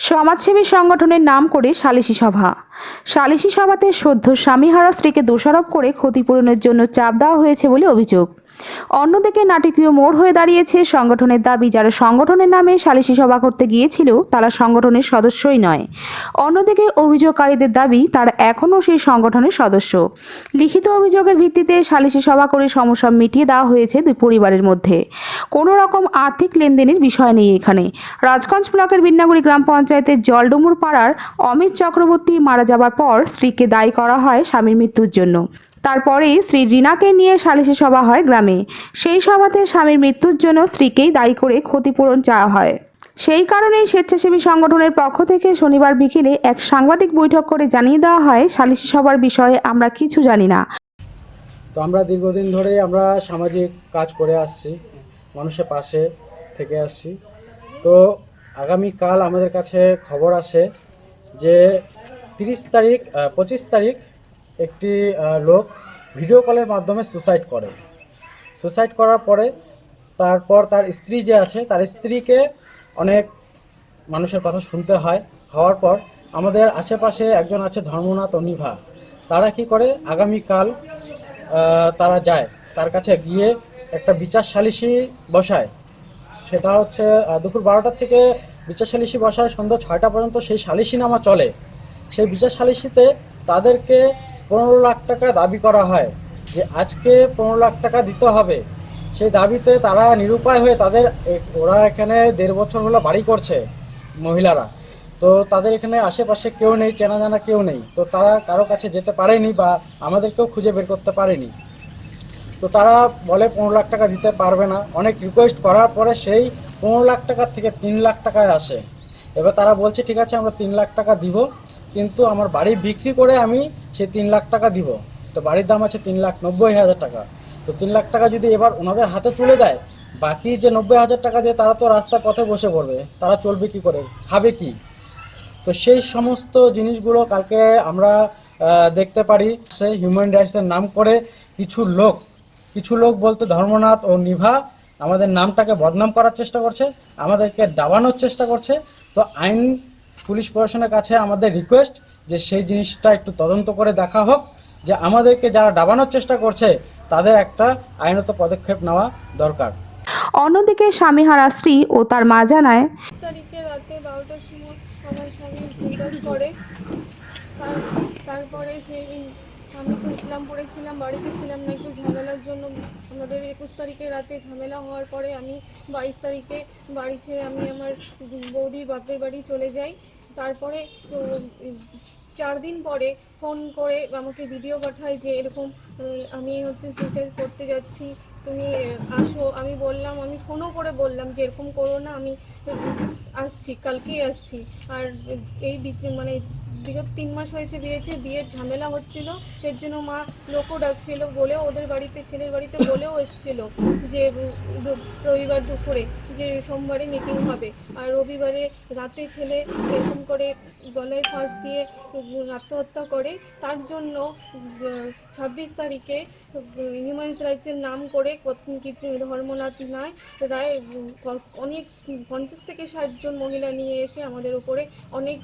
সমাজসেবী সংগঠনের নাম করে সালিশি সভা। সালিশি সভাতে সদ্য স্বামী হারা স্ত্রীকে দোষারোপ করে ক্ষতিপূরণের জন্য চাপ দেওয়া হয়েছে বলে অভিযোগ। অন্যদিকে নাটকীয় মোড় হয়ে দাঁড়িয়েছে সংগঠনের দাবি, যারা সংগঠনের নামে সালিশি সভা করতে গিয়েছিল, তারা সংগঠনের সদস্যই নয়। অন্যদিকে অভিযোগকারীদের দাবি, তারা এখনও সেই সংগঠনের সদস্য। লিখিত অভিযোগের ভিত্তিতে সালিশি সভা করে সমস্যা মিটিয়ে দেওয়া হয়েছে দুই পরিবারের মধ্যে। কোনো রকম আর্থিক লেনদেনের বিষয় নেই এখানে। রাজগঞ্জ ব্লকের বিন্নাগুড়ি গ্রাম পঞ্চায়েতের জলডুমুর পাড়ার অমিত চক্রবর্তী মারা যাবার পর স্ত্রীকে দায়ী করা হয় স্বামীর মৃত্যুর জন্য। তারপরেই স্ত্রী রিনাকে নিয়ে সালিশি সভা হয় গ্রামে। সেই সভাতে স্বামীর মৃত্যুর জন্য স্ত্রীকেই দায়ী করে ক্ষতিপূরণ চাওয়া হয়। সেই কারণেই স্বেচ্ছাসেবী সংগঠনের পক্ষ থেকে শনিবার বিকেলে এক সাংবাদিক বৈঠক করে জানিয়ে দেওয়া হয়, সালিশি সভার বিষয়ে আমরা কিছু জানি না। তো আমরা দীর্ঘদিন ধরেই আমরা সামাজিক কাজ করে আসছি, মানুষের পাশে থেকে আসছি। তো আগামীকাল আমাদের কাছে খবর আসে যে তিরিশ তারিখ পঁচিশ তারিখ একটি লোক ভিডিও কলের মাধ্যমে সুসাইড করে। সুসাইড করার পরে তারপর তার স্ত্রী যে আছে, তার স্ত্রীকে অনেক মানুষের কথা শুনতে হয়। হওয়ার পর আমাদের আশেপাশে একজন আছে ধর্মনাথ অনিভা। তারা কি করে? আগামীকাল তারা যায়। তার কাছে গিয়ে একটা বিচার সালিসি বসায়। সেটা হচ্ছে দুপুর বারোটার থেকে বিচার সালিসি বসায়। সন্ধ্যা ছয়টা পর্যন্ত সেই সালিসি নামা চলে। সেই বিচার সালিসিতে তাদেরকে পনেরো লাখ টাকা দাবি করা হয় যে আজকে পনেরো লাখ টাকা দিতে হবে। সেই দাবিতে তারা নিরুপায় হয়ে তাদের ওরা এখানে দেড় বছর হলো বাড়ি করছে মহিলারা। তো তাদের এখানে আশেপাশে কেউ নেই চেনা জানা কেউ নেই। তো তারা কারও কাছে যেতে পারেনি বা আমাদেরকেও খুঁজে বের করতে পারেনি। তো তারা বলে পনেরো লাখ টাকা দিতে পারবে না। অনেক রিকোয়েস্ট করার পরে সেই পনেরো লাখ টাকার থেকে তিন লাখ টাকায় আসে। এবার তারা বলছে, ঠিক আছে, আমরা তিন লাখ টাকা দিব। কিন্তু আমার বাড়ি বিক্রি করে আমি সেই তিন লাখ টাকা দিব। তো বাড়ির দাম আছে তিন লাখ নব্বই হাজার টাকা। তো তিন লাখ টাকা যদি এবার ওনাদের হাতে তুলে দেয়, বাকি যে নব্বই হাজার টাকা দিয়ে তারা তো রাস্তার পথে বসে পড়বে। তারা চলবে কি করে? খাবে কি? তো সেই সমস্ত জিনিসগুলো কালকে আমরা দেখতে পারি। সে হিউম্যান রাইটসের নাম করে কিছু লোক কিছু লোক বলতে ধর্মনাথ ও নিভা আমাদের নামটাকে বদনাম করার চেষ্টা করছে, আমাদেরকে দাবানোর চেষ্টা করছে। তো আইন পুলিশ প্রশাসনের কাছে আমাদের রিকোয়েস্ট যে সেই জিনিসটা একটু তদন্ত করে দেখা হোক যে আমাদেরকে যারা দাবানোর চেষ্টা করছে তাদের একটা আইনত পদক্ষেপ নেওয়া দরকার। অন্যদিকে স্বামীহারা স্ত্রী ও তার মা জানায় তারিখে রাতে বারোটার সময় আমার স্বামী সুইসাইড করে। তার তারপরে সেই আমি তো ইসলামপুরে ছিলাম বাড়িতে ছিলাম না একটু ঝামেলার জন্য। আমাদের একুশ তারিখে রাতে ঝামেলা হওয়ার পরে আমি বাইশ তারিখে বাড়ি ছেড়ে আমি আমার বৌদির বাপের বাড়ি চলে যাই। তারপরে চার দিন পরে ফোন করে আমাকে ভিডিও পাঠায় যে এরকম আমি হচ্ছে সুইসাইড করতে যাচ্ছি, তুমি আসো। আমি বললাম, আমি ফোনও করে বললাম যে এরকম করো না, আমি আসছি, কালকেই আসছি। আর এই মানে বিগত তিন মাস হয়েছে বিয়েছে, বিয়ের ঝামেলা হচ্ছিল, সেই জন্য মা লোকও ডাকছিল বলেও ওদের বাড়িতে, ছেলের বাড়িতে বলেও এসছিল যে রবিবার দুপুরে যে সোমবারে মিটিং হবে। আর রবিবারে রাতে ছেলে এরকম করে গলায় ফাঁস দিয়ে আত্মহত্যা করে, তার জন্য ছাব্বিশ তারিখে হিউম্যান রাইটসের নাম করে কিছু ধর্মনাথ নয় রায় অনেক পঞ্চাশ থেকে ষাট জন মহিলা নিয়ে এসে আমাদের উপরে অনেক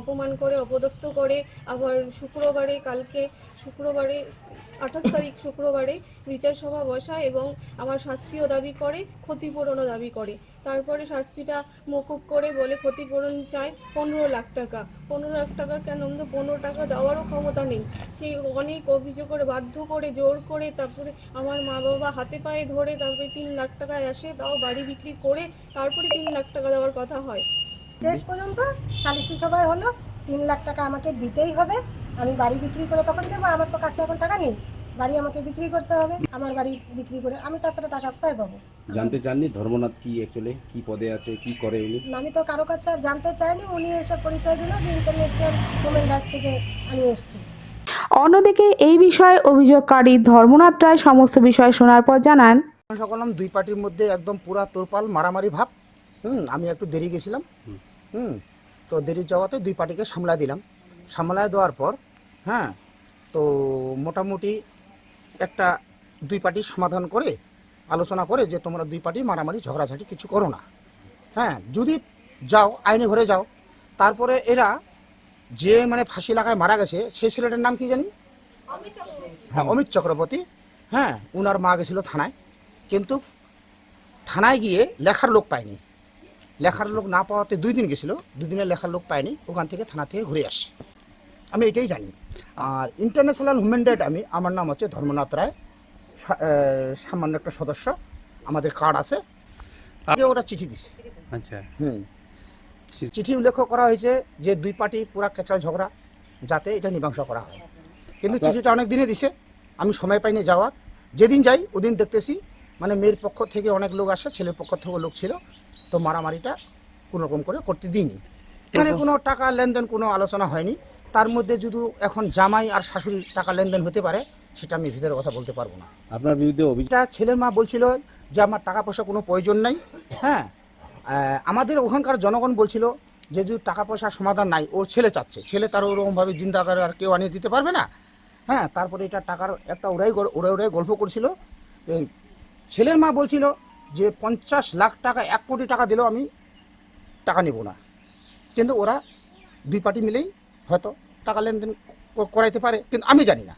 অপমান করে অপদস্থ করে আবার শুক্রবারে, কালকে শুক্রবারে, আঠাশ তারিখ শুক্রবারে বিচার সভা বসায় এবং আমার শাস্তিও দাবি করে, ক্ষতিপূরণও দাবি করে। তারপরে শাস্তিটা মকুব করে বলে ক্ষতিপূরণ চায় পনেরো লাখ টাকা। পনেরো লাখ টাকা কেন? আমাদের পনেরো টাকা দেওয়ারও ক্ষমতা নেই। সেই অনেক অভিযোগ করে বাধ্য করে, জোর করে তারপরে আমার মা বাবা হাতে পায়ে ধরে তারপরে তিন লাখ টাকায় আসে, তাও বাড়ি বিক্রি করে তারপরে তিন লাখ টাকা দেওয়ার কথা হয়। শেষ পর্যন্ত সালিসি সভায় হলো। তিন লাখ টাকা আমাকে দিতেই হবে। আমি বাড়ি বিক্রি করে তখন দেবো আমার তো কাছে এখন টাকা নেই। বাড়ি আমাকে বিক্রি করতে হবে আমার বাড়ি বিক্রি করে। আমি তাছাড়া টাকা কোথায় পাবো? জানতে চাননি ধর্মনাথ কি অ্যাকচুয়ালি কি পদে আছে কি করে উনি? আমি তো কারও কাছে আর জানতে চাইনি উনি এসে পরিচয় দিল যে ইন্টারন্যাশনাল ওমেন ডাস থেকে আমি এসেছি। অন্যদিকে এই বিষয়ে অভিযোগকারী ধর্মনাথ রায় সমস্ত বিষয় শোনার পর জানান আমি সকলাম দুই পার্টির মধ্যে একদম পুরা তোরপাল মারামারি ভাব। হুম আমি একটু দেরি গেছিলাম। হুম তো দেরি যাওয়াতে দুই পার্টিকে সামলা দিলাম। সামলায় দেওয়ার পর হ্যাঁ তো মোটামুটি একটা দুই পার্টির সমাধান করে আলোচনা করে যে তোমরা দুই পার্টি মারামারি, ঝগড়াঝাটি কিছু করো না। হ্যাঁ যদি যাও, আইনে ঘরে যাও। তারপরে এরা যে মানে ফাঁসি লাগায় মারা গেছে, সেই ছেলেটার নাম কি জানি? হ্যাঁ অমিত চক্রবর্তী। হ্যাঁ উনার মা গেছিল থানায়। কিন্তু থানায় গিয়ে লেখার লোক পায়নি। লেখার লোক না পাওয়াতে দুই দিন গেছিল। দুই দিনের লেখার লোক পায়নি। ওখান থেকে থানা থেকে ঘুরে আসে। আমি এটাই জানি। আর ইন্টারন্যাশনাল হিউম্যান রাইট আমি আমার নাম হচ্ছে ধর্মনাথ রায়। সামান্য একটা সদস্য। আমাদের কার্ড আছে। আগে ওরা চিঠি দিছে। আচ্ছা। হুম। চিঠি উল্লেখ করা হয়েছে যে দুই পার্টি পুরা কেঁচা ঝগড়া যাতে এটা মীমাংসা করা হয়। কিন্তু চিঠিটা অনেক দিনে দিছে। আমি সময় পাইনি যাওয়ার। যেদিন যাই ওদিন দেখতেছি। মানে মেয়ের পক্ষ থেকে অনেক লোক আসে ছেলের পক্ষ থেকে লোক ছিল। তো মারামারিটা কোনো রকম করে করতে দিইনি। এখানে কোনো টাকা লেনদেন কোনো আলোচনা হয়নি। তার মধ্যে যদি এখন জামাই আর শাশুড়ি টাকা লেনদেন হতে পারে সেটা আমি ভিতরে কথা বলতে পারব না। আপনার বিরুদ্ধে অভিযোগ এটা ছেলের মা বলছিল যে আমার টাকা পয়সা কোনো প্রয়োজন নাই। হ্যাঁ আমাদের ওখানকার জনগণ বলছিল যে যদি টাকা পয়সার সমাধান নাই ওর ছেলে চাচ্ছে। ছেলে তার ওরকমভাবে জিন্দা করে আর কেউ আনিয়ে দিতে পারবে না। হ্যাঁ তারপরে এটা টাকার একটা ওরাই ওরাই ওরাই গল্প করছিল। ছেলের মা বলছিল যে পঞ্চাশ লাখ টাকা, এক কোটি টাকা দিলেও আমি টাকা নেব না। কিন্তু ওরা দুই পার্টি মিলেই হয়তো টাকা লেনদেন করাইতে পারে, কিন্তু আমি জানি না।